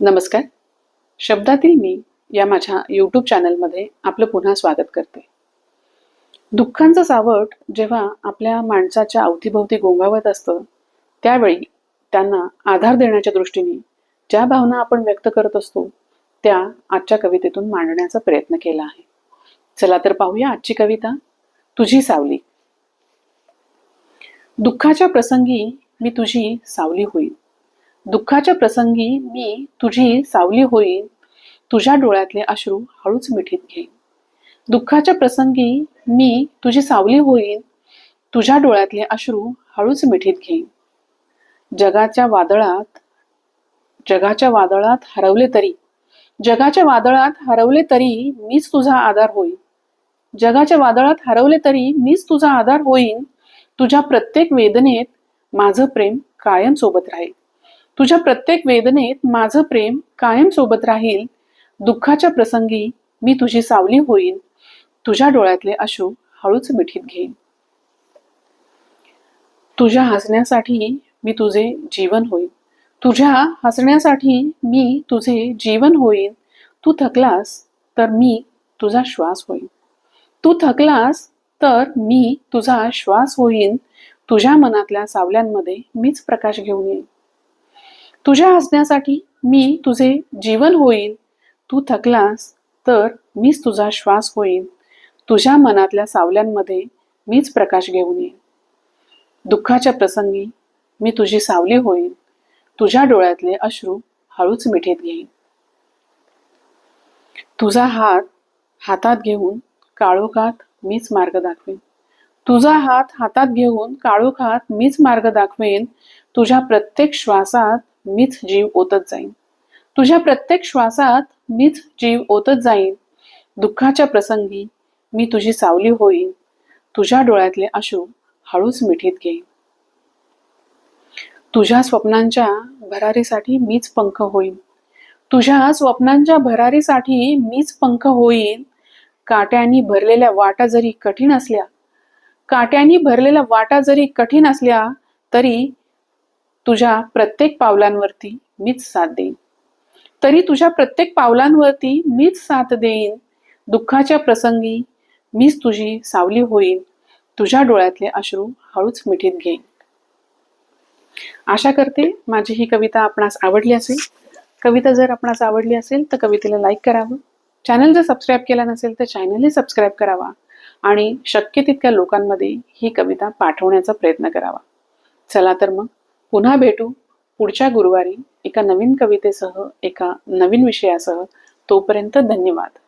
नमस्कार. शब्दातील मी या माझ्या यूट्यूब चॅनलमध्ये आपलं पुन्हा स्वागत करते. दुःखांचं सावट जेव्हा आपल्या माणसाच्या अवतीभोवती गोंगावत असतं त्यावेळी त्यांना आधार देण्याच्या दृष्टीने ज्या भावना आपण व्यक्त करत असतो त्या आजच्या कवितेतून मांडण्याचा प्रयत्न केला आहे. चला तर पाहूया आजची कविता तुझी सावली. दुःखाच्या प्रसंगी मी तुझी सावली होईल. दुःखाच्या प्रसंगी मी तुझी सावली होईन. तुझ्या डोळ्यातले अश्रू हळूच मिठीत घेईन. दुःखाच्या प्रसंगी मी तुझी सावली होईन. तुझ्या डोळ्यातले अश्रू हळूच मिठीत घेईन. जगाच्या वादळात जगाच्या वादळात हरवले तरी जगाच्या वादळात हरवले तरी मीच तुझा आधार होईन. जगाच्या वादळात हरवले तरी मीच तुझा आधार होईन. तुझ्या प्रत्येक वेदनेत माझं प्रेम कायम सोबत राहील. तुझ्या प्रत्येक वेदनेत माझं प्रेम कायम सोबत राहील. दुःखाच्या प्रसंगी मी तुझी सावली होईन. तुझ्या डोळ्यातले अश्रू हळूच मिठीत घेईन. तुझ्या हसण्यासाठी मी तुझे जीवन होईन. तुझ्या हसण्यासाठी मी तुझे जीवन होईन. तू थकलास तर मी तुझा श्वास होईन. तू थकलास तर मी तुझा श्वास होईन. तुझ्या मनातल्या सावल्यांमध्ये मीच प्रकाश घेऊन येईन. तुझ्या हसण्यासाठी मी तुझे जीवन होईन तू थकलास तर मीच तुझा श्वास होईन तुझ्या मनातल्या सावल्यांमध्ये मीच प्रकाश घेऊन येईन. दुःखाच्या प्रसंगी मी तुझी सावली होईन. तुझ्या डोळ्यातले अश्रू हळूच मिठीत घेईन. तुझा हात हातात घेऊन काळोखात मीच मार्ग दाखवेन. तुझा हात हातात घेऊन काळोखात मीच मार्ग दाखवेन. तुझ्या प्रत्येक श्वासात मीच जीव ओतत जाईन. तुझ्या प्रत्येक श्वासात मीच जीव ओतत जाईन. दुःखाच्या प्रसंगी मी तुझी सावली होईन. तुझ्या डोळ्यातले अश्रू हळूच मिठीत घेईन. तुझ्या स्वप्नांच्या भरारीसाठी मीच पंख होईन. तुझ्या स्वप्नांच्या भरारीसाठी मीच पंख होईन. काट्यांनी भरलेल्या वाटा जरी कठीण असल्या काट्यांनी भरलेल्या वाटा जरी कठीण असल्या तरी तुझ्या प्रत्येक पावलांवरती मीच साथ देईन. तरी तुझ्या प्रत्येक पावलांवरती मीच साथ देईन. दुःखाच्या प्रसंगी मीच तुझी सावली होईन. तुझ्या डोळ्यातले अश्रू हळूच मिठीत घेईन. आशा करते माझी ही कविता आपणास आवडली असेल. कविता जर आपणास आवडली असेल तर कवितेला लाईक करावं. चॅनल जर सबस्क्राईब केला नसेल तर चॅनलही सबस्क्राईब करावा. आणि शक्य तितक्या लोकांमध्ये ही कविता पाठवण्याचा प्रयत्न करावा. चला तर मग पुन्हा भेटू पुढच्या गुरुवारी एका नवीन कवितेसह एका नवीन विषयासह. तोपर्यंत धन्यवाद.